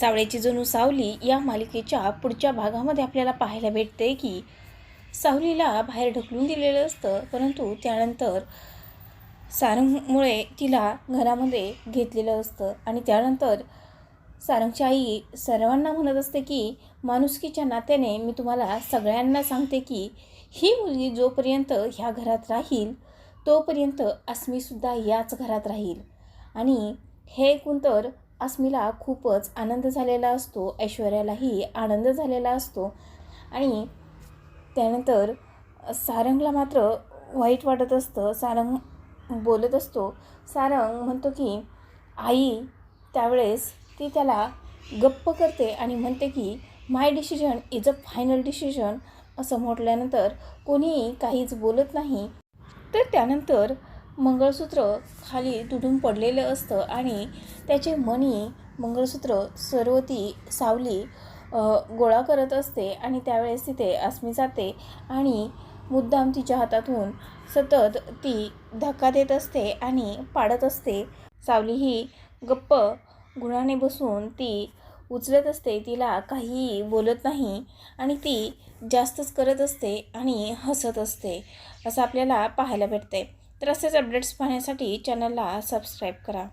सावळ्याची जणू सावली या मालिकेच्या पुढच्या भागामध्ये आपल्याला पाहायला भेटते की सावलीला बाहेर ढकलून दिलेलं असतं परंतु त्यानंतर सारंगमुळे तिला घरामध्ये घेतलेलं असतं आणि त्यानंतर सारंगची आई सर्वांना म्हणत असते की माणुसकीच्या नात्याने मी तुम्हाला सगळ्यांना सांगते की ही मुलगी जोपर्यंत ह्या घरात राहील तोपर्यंत अस्मीसुद्धा याच घरात राहील. आणि हे ऐकून तर अस्मीला खूपच आनंद झालेला असतो ऐश्वर्यालाही आनंद झालेला असतो. आणि त्यानंतर सारंगला मात्र वाईट वाटत असतं. सारंग बोलत असतो. सारंग म्हणतो की आई त्यावेळेस ती त्याला गप्प करते आणि म्हणते की my decision is a final decision असं म्हटल्यानंतर कोणीही काहीच बोलत नाही. तर त्यानंतर मंगळसूत्र खाली तुटून पडलेलं असतं आणि त्याचे मणी मंगळसूत्र सर्व ती सावली गोळा करत असते आणि त्यावेळेस तिथे अस्मी जाते आणि मुद्दाम तिच्या हातातून सतत ती धक्का देत असते आणि पाडत असते. सावली ही गप्प गुणाने बसून ती उचलत असते तिला काहीही बोलत नाही आणि ती जास्तच करत असते आणि हसत असते असं आपल्याला पाहायला भेटते. तर असेच अपडेट्स पाहण्यासाठी चॅनलला सबस्क्राईब करा.